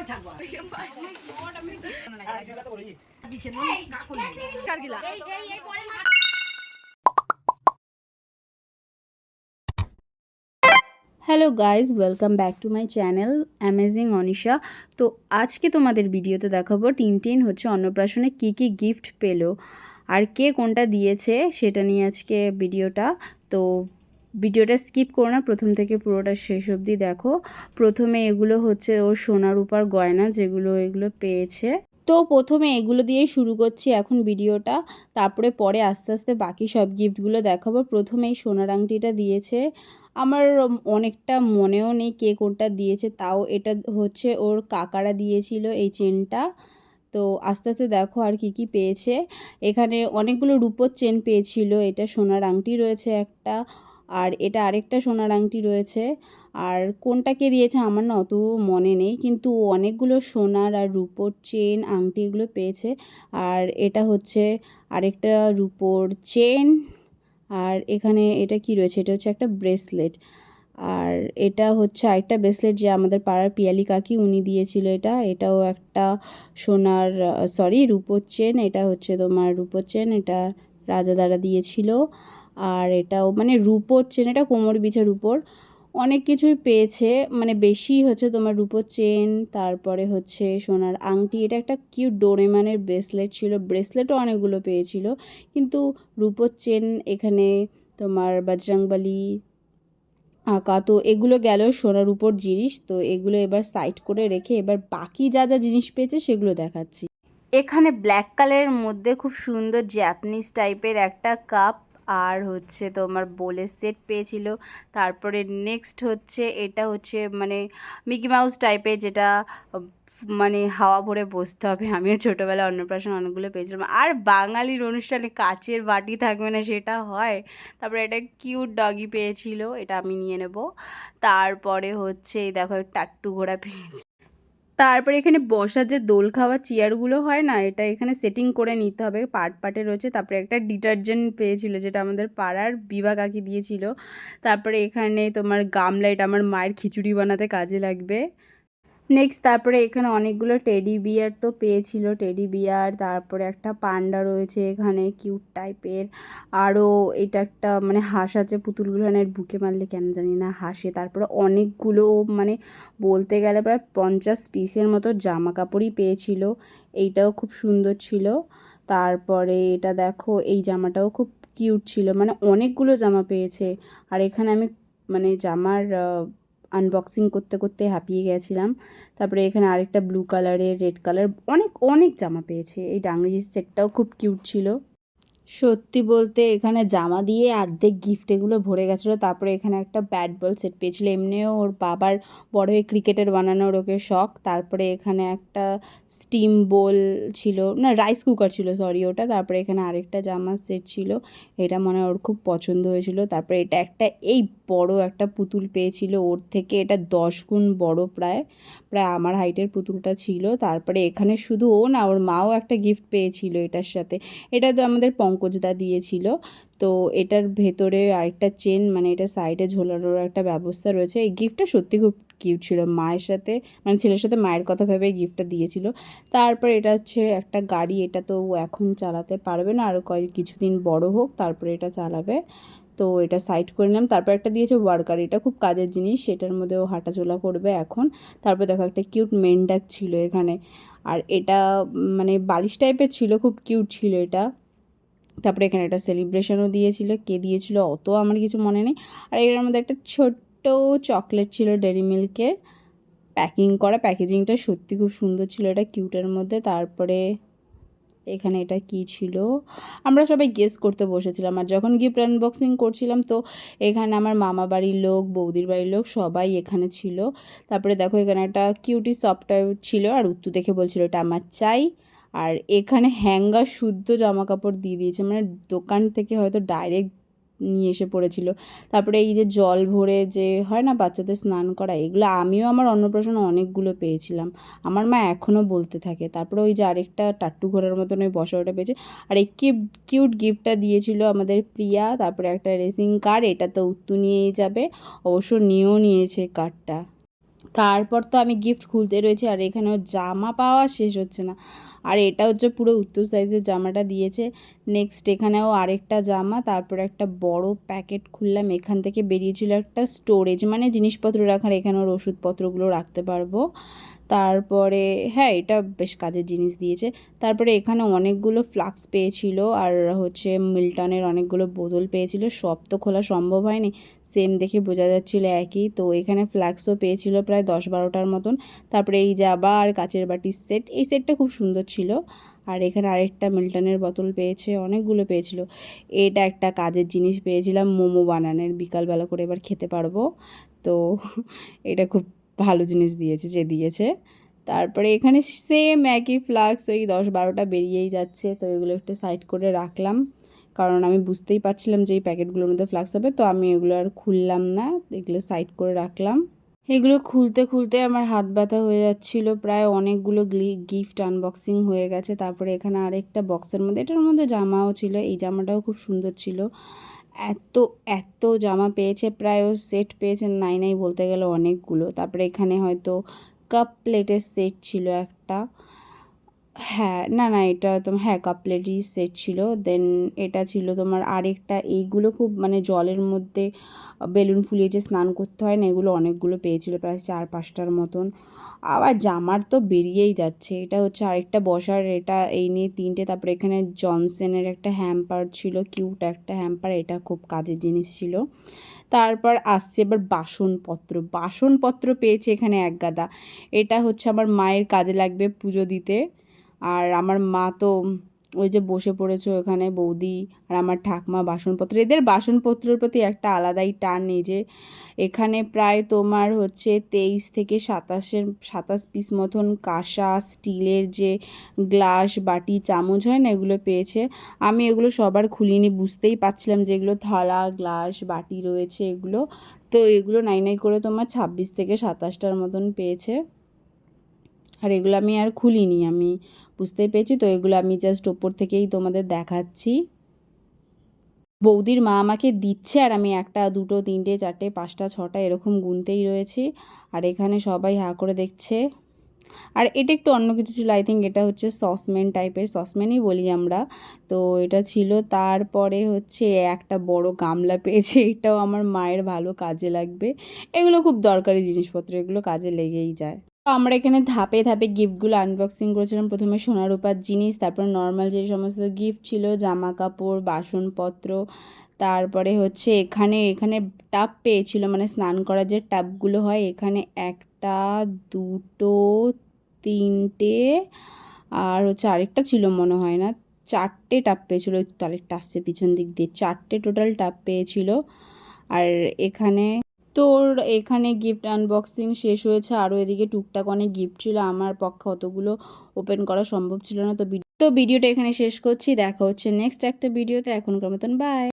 কই থাকবা। Hello guys welcome back to my channel amazing Anisha তো আজকে তোমাদের ভিডিওতে দেখাবো টিনটিন হচ্ছে অন্নপ্রাশনে কী কী গিফট পেল আর কে কোনটা দিয়েছে সেটা নিয়ে আজকে ভিডিওটা। তো ভিডিওটা স্কিপ করো না, প্রথম থেকে পুরোটা শেষ অবধি দেখো। প্রথমে এগুলো হচ্ছে ওর সোনার উপার গয়না, যেগুলো এগুলো পেয়েছে। তো প্রথমে এগুলো দিয়েই শুরু করছি এখন ভিডিওটা। তারপরে পরে আস্তে আস্তে বাকি সব গিফটগুলো দেখাবো। প্রথমে এই সোনার আংটিটা দিয়েছে। আমার অনেকটা মনেও নেই কে কোনটা দিয়েছে, তাও এটা হচ্ছে ওর কাকারা দিয়েছিল এই চেনটা। তো আস্তে আস্তে দেখো আর কি কি পেয়েছে। এখানে অনেকগুলো রূপোর চেন পেয়েছিল, এটা সোনার আংটি রয়েছে একটা। আর এটা আরেকটা সোনার আংটি রয়েছে। আর কোনটা কে দিয়েছে আমার না অত মনে নেই, কিন্তু অনেকগুলো সোনার আর রূপোর চেন, আংটি এগুলো পেয়েছে। আর এটা হচ্ছে আরেকটা রূপোর চেন, আর এখানে এটা কি রয়েছে? এটা হচ্ছে একটা ব্রেসলেট। আর এটা হচ্ছে আরেকটা ব্রেসলেট যে আমাদের পাড়ার পিয়ালি কাকি উনি দিয়েছিল এটা। এটাও একটা সোনার সরি রূপোর চেন। এটা হচ্ছে তোমার রূপোর চেন, এটা রাজা দ্বারা দিয়েছিল। আর এটাও মানে রূপোর চেন এটা কোমর বিছার উপর। অনেক কিছুই পেয়েছে মানে বেশি হচ্ছে তোমার রূপোর চেন তারপরে হচ্ছে সোনার আংটি, এটা একটা কিউট ডোরেমানের ব্রেসলেট ছিল ব্রেসলেটও অনেকগুলো পেয়েছিল, কিন্তু রূপোর চেন এখানে তোমার বজরংবলী, আঁকা, তো এগুলো গেল সোনার উপর জিনিস, তো এগুলো এবার সাইড করে রেখে এবার বাকি যা যা জিনিস পেয়েছে সেগুলো দেখাচ্ছি। এখানে ব্ল্যাক কালারের মধ্যে খুব সুন্দর জ্যাপানিজ টাইপের একটা কাপ আর হচ্ছে তোমার বোলের সেট পেয়েছিল। তারপরে নেক্সট হচ্ছে, এটা হচ্ছে মানে মিকি মাউস টাইপের যেটা মানে হাওয়া ভরে বসতে হবে। আমিও ছোটোবেলায় অন্নপ্রাশন অনেকগুলো পেয়েছিলাম। আর বাঙালির অনুষ্ঠানে কাচের বাটি থাকবে না সেটা হয়। তারপরে একটা কিউট ডগি পেয়েছিল, এটা আমি নিয়ে নেব। তারপরে হচ্ছে দেখো, টাট্টু ঘোড়া পেয়েছি। তারপরে এখানে বসার যে দোল খাওয়া চেয়ারগুলো হয় না, এটা এখানে সেটিং করে নিতে হবে। পার্ট পার্টে রয়েছে। তারপরে একটা ডিটারজেন্ট পেয়েছিল, যেটা আমাদের পাড়ার বিভা কাকি দিয়েছিল। তারপরে এখানে তোমার গামলা, এটা আমার মায়ের খিচুড়ি বানাতে কাজে লাগবে। নেক্সট তারপরে এখানে অনেকগুলো টেডি বিয়ার তো পেয়েছিল টেডি বিয়ার তারপরে একটা পান্ডা রয়েছে এখানে কিউট টাইপের আরও এটা একটা মানে হাঁস আছে, পুতুলগুলো মানে বুকে মারলে কেন জানি না হাসে। তারপরে অনেকগুলো মানে বলতে গেলে প্রায় পঞ্চাশ পিসের মতো জামা কাপড়ই পেয়েছিল, এইটাও খুব সুন্দর ছিল। তারপরে এটা দেখো, এই জামাটাও খুব কিউট ছিল মানে অনেকগুলো জামা পেয়েছে। আর এখানে আমি মানে জামার আনবক্সিং করতে করতে হাঁপিয়ে গেছিলাম। তারপরে এখানে আরেকটা ব্লু কালারের রেড কালার অনেক অনেক জামা পেয়েছে। এই ডাংরির সেটটাও খুব কিউট ছিল। সত্যি বলতে এখানে জামা দিয়ে অর্ধেক গিফট এগুলো ভরে গেছিল, তারপরে এখানে একটা ব্যাট বল সেট পেয়েছিল। এমনিও ওর বাবার বড় হয়ে ক্রিকেটের বানানোর ওকে শখ। তারপরে এখানে একটা স্টিম বোল ছিল, না রাইস কুকার ছিল সরি ওটা। তারপরে এখানে আরেকটা জামার সেট ছিল, এটা মনে ওর খুব পছন্দ হয়েছিল। তারপরে এটা একটা, এই বড় একটা পুতুল পেয়েছিল ওর থেকে, এটা দশ গুণ বড় প্রায় প্রায় আমার হাইটের পুতুলটা ছিল। তারপরে এখানে শুধু ও না, ওর মাও একটা গিফট পেয়েছিল এটার সাথে। এটা তো আমাদের পঙ্কজদা দিয়েছিল। তো এটার ভেতরে আরেকটা চেন মানে এটা সাইডে ঝোলানোর একটা ব্যবস্থা রয়েছে। এই গিফটটা সত্যি খুব কিউট ছিল। মায়ের সাথে মানে ছেলের সাথে মায়ের কথা ভেবে গিফটটা দিয়েছিল। তারপর এটা হচ্ছে একটা গাড়ি, এটা তো এখন চালাতে পারবে না। আরও কয়েক, কিছুদিন বড় হোক, তারপরে এটা চালাবে। তো এটা সাইড করে নিলাম। তারপর একটা দিয়েছে ওয়ার্কার এটা খুব কাজের জিনিস। সেটার মধ্যে ও হাঁটাচলা করবে এখন। তারপর দেখো একটা কিউট মেন্ডাক ছিল এখানে। আর এটা মানে বালিশ টাইপের ছিল, খুব কিউট ছিল এটা। তারপরে এখানে একটা সেলিব্রেশনও দিয়েছিল, কে দিয়েছিল অত আমার কিছু মনে নেই। আর এটার মধ্যে একটা ছোট্ট চকলেট ছিল ডেরি মিল্কের প্যাকিং করা প্যাকেজিংটা সত্যি খুব সুন্দর ছিল, এটা কিউটের মধ্যে। তারপরে এখানে এটা কি ছিল? আমরা সবাই গেস করতে বসেছিলাম। আর যখন গিফট আনবক্সিং করছিলাম, তো এখানে আমার মামা বাড়ির লোক, বৌদির বাড়ির লোক সবাই এখানে ছিল। তারপরে দেখো এখানে একটা কিউটি সফটওয়্যার ছিল, আর উত্তু দেখে বলছিল, এটা আমার চাই। আর এখানে হ্যাঙ্গার শুদ্ধ জামা কাপড় দিয়ে দিয়েছে। মানে দোকান থেকে হয়তো ডাইরেক্ট নিয়ে এসে পড়েছিল। তারপরে এই যে জল ভরে যে হয় না বাচ্চাদের স্নান করা, এগুলো আমিও আমার অন্নপ্রাশন অনেকগুলো পেয়েছিলাম। আমার মা এখনও বলতে থাকে। তারপরে ওই যে আরেকটা টাট্টু ঘোরার মতন ওই বসা ওটা পেয়েছে। আর এই কিউট গিফটটা দিয়েছিল আমাদের প্রিয়া। তারপরে একটা রেসিং কার এটা তো উত্তু নিয়েই যাবে। অবশ্য নিয়েও নিয়েছে কারটা তারপর তো আমি গিফট খুলতে রয়েছি, আর এখানেও জামা পাওয়া শেষ হচ্ছে না। আর এটা হচ্ছে পুরো উত্তর সাইজের জামাটা দিয়েছে। নেক্সট এখানেও আরেকটা জামা, তারপর একটা বড় প্যাকেট খুললাম। এখান থেকে বেরিয়েছিল একটা স্টোরেজ মানে জিনিসপত্র রাখার এখানে ওর ওষুধপত্রগুলো রাখতে পারব। তারপরে হ্যাঁ এটা বেশ কাজের জিনিস দিয়েছে। তারপরে এখানে অনেকগুলো ফ্লাক্স পেয়েছিল, আর হচ্ছে মিল্টনের অনেকগুলো বোতল পেয়েছিল। সব তো খোলা সম্ভব হয়নি। সেম দেখে বোঝা যাচ্ছিল একই। তো এখানে ফ্ল্যাক্সও পেয়েছিল প্রায় দশ বারোটার মতন। তারপরে এই যে আবার কাচের বাটির সেট এই সেটটা খুব সুন্দর ছিল। আর এখানে আরেকটা মিল্টনের বোতল পেয়েছে, অনেকগুলো পেয়েছিল। এটা একটা কাজের জিনিস পেয়েছিলাম, মোমো বানানোর। বিকালবেলা করে এবার খেতে পারব। তো এটা খুব ভালো জিনিস দিয়েছে যে দিয়েছে। তারপরে এখানে সেম একই ফ্লাক্স ওই দশ বারোটা বেরিয়েই যাচ্ছে। তো এগুলো একটু সাইড করে রাখলাম। কারণ আমি বুঝতেই পারছিলাম যে এই প্যাকেটগুলোর মধ্যে ফ্লাক্স হবে, তো আমি এগুলো আর খুললাম না, এগুলো সাইড করে রাখলাম। এগুলো খুলতে খুলতে আমার হাত ব্যথা হয়ে যাচ্ছিল, প্রায় অনেকগুলো গিফট আনবক্সিং হয়ে গেছে, তারপরে এখানে আরেকটা বক্সের মধ্যে, এটার মধ্যে জামাও ছিল, এই জামাটাও খুব সুন্দর ছিল। এত এত জামা পেয়েছে, প্রায় ও সেট পেয়েছে নাই নাই বলতে গেলে অনেকগুলো, তারপরে এখানে হয়তো কাপ প্লেটের সেট ছিল একটা। হ্যাঁ না না, এটা তোমার হ্যাঁ কাপ প্লেটই সেট ছিল। দেন এটা ছিল তোমার আরেকটা, এইগুলো খুব মানে জলের মধ্যে বেলুন ফুলিয়ে যে স্নান করতে হয় না, এগুলো অনেকগুলো পেয়েছিল, প্রায় চার, পাঁচটার মতন। আবার জামার তো বেরিয়েই যাচ্ছে। এটা হচ্ছে আরেকটা বসার, এটা এই নিয়ে তিনটে, তারপরে এখানে জনসেনের একটা হ্যাম্পার ছিল কিউট একটা হ্যাম্পার এটা খুব কাজের জিনিস ছিল। তারপর আসছে এবার বাসনপত্র। বাসনপত্র পেয়েছে এখানে এক গাদা। এটা হচ্ছে আমার মায়ের কাজে লাগবে পুজো দিতে। আর আমার মা তো ওই যে বসে পড়েছে ওখানে, বৌদি আর আমার ঠাকমা বাসনপত্র। এদের বাসনপত্রের প্রতি একটা আলাদাই টান নেই যে এখানে প্রায় তোমার হচ্ছে তেইশ থেকে সাতাশের, সাতাশ পিস মতন কাঁসা, স্টিলের যে গ্লাস, বাটি, চামচ হয় না এগুলো পেয়েছে। আমি এগুলো সবার খুলিনি, বুঝতেই পারছিলাম যে এগুলো থালা, গ্লাস, বাটি রয়েছে এগুলো। তো এগুলো নাই নাই করে তোমার ছাব্বিশ থেকে সাতাশটার মতন পেয়েছে। আর এগুলো আমি আর খুলিনি আমি। বুঝতেই পেরেছি। তো এগুলো আমি জাস্ট ওপর থেকেই তোমাদের দেখাচ্ছি। বৌদির মা আমাকে দিচ্ছে আর আমি একটা, দুটো, তিনটে, চারটে, পাঁচটা, ছটা এরকম গুনতেই রয়েছি। আর এখানে সবাই হা করে দেখছে। আর এটা একটু অন্য কিছু ছিল। আই থিঙ্ক এটা হচ্ছে সসম্যান টাইপের সসম্যানই বলি আমরা। তো এটা ছিল। তারপরে হচ্ছে একটা বড় গামলা পেয়েছে। এটাও আমার মায়ের ভালো কাজে লাগবে। এগুলো খুব দরকারি জিনিসপত্র। এগুলো কাজে লেগেই যায়। আমরা এখানে ধাপে ধাপে গিফটগুলো আনবক্সিং করেছিলাম। প্রথমে সোনার রূপার জিনিস, তারপর নর্মাল যে সমস্ত গিফট ছিল জামা কাপড় বাসনপত্র, তারপরে হচ্ছে এখানে এখানে টাব পেয়েছিল মানে স্নান করার যে টাবগুলো হয়, এখানে একটা, দুটো, তিনটে, আর হচ্ছে আরেকটা ছিল মনে হয় না, চারটে টাপ পেয়েছিল আরেকটা আসছে পিছন দিক দিয়ে, চারটে টোটাল টাপ পেয়েছিল। আর এখানে তোর এখানে গিফট আনবক্সিং শেষ হয়েছে আরও এদিকে টুকটাক অনেক গিফট ছিল, আমার পক্ষে অতগুলো ওপেন করা সম্ভব ছিল না, তো তো ভিডিওটা এখানে শেষ করছি, দেখা হচ্ছে নেক্সট একটা ভিডিওতে, এখনকার মতন বাই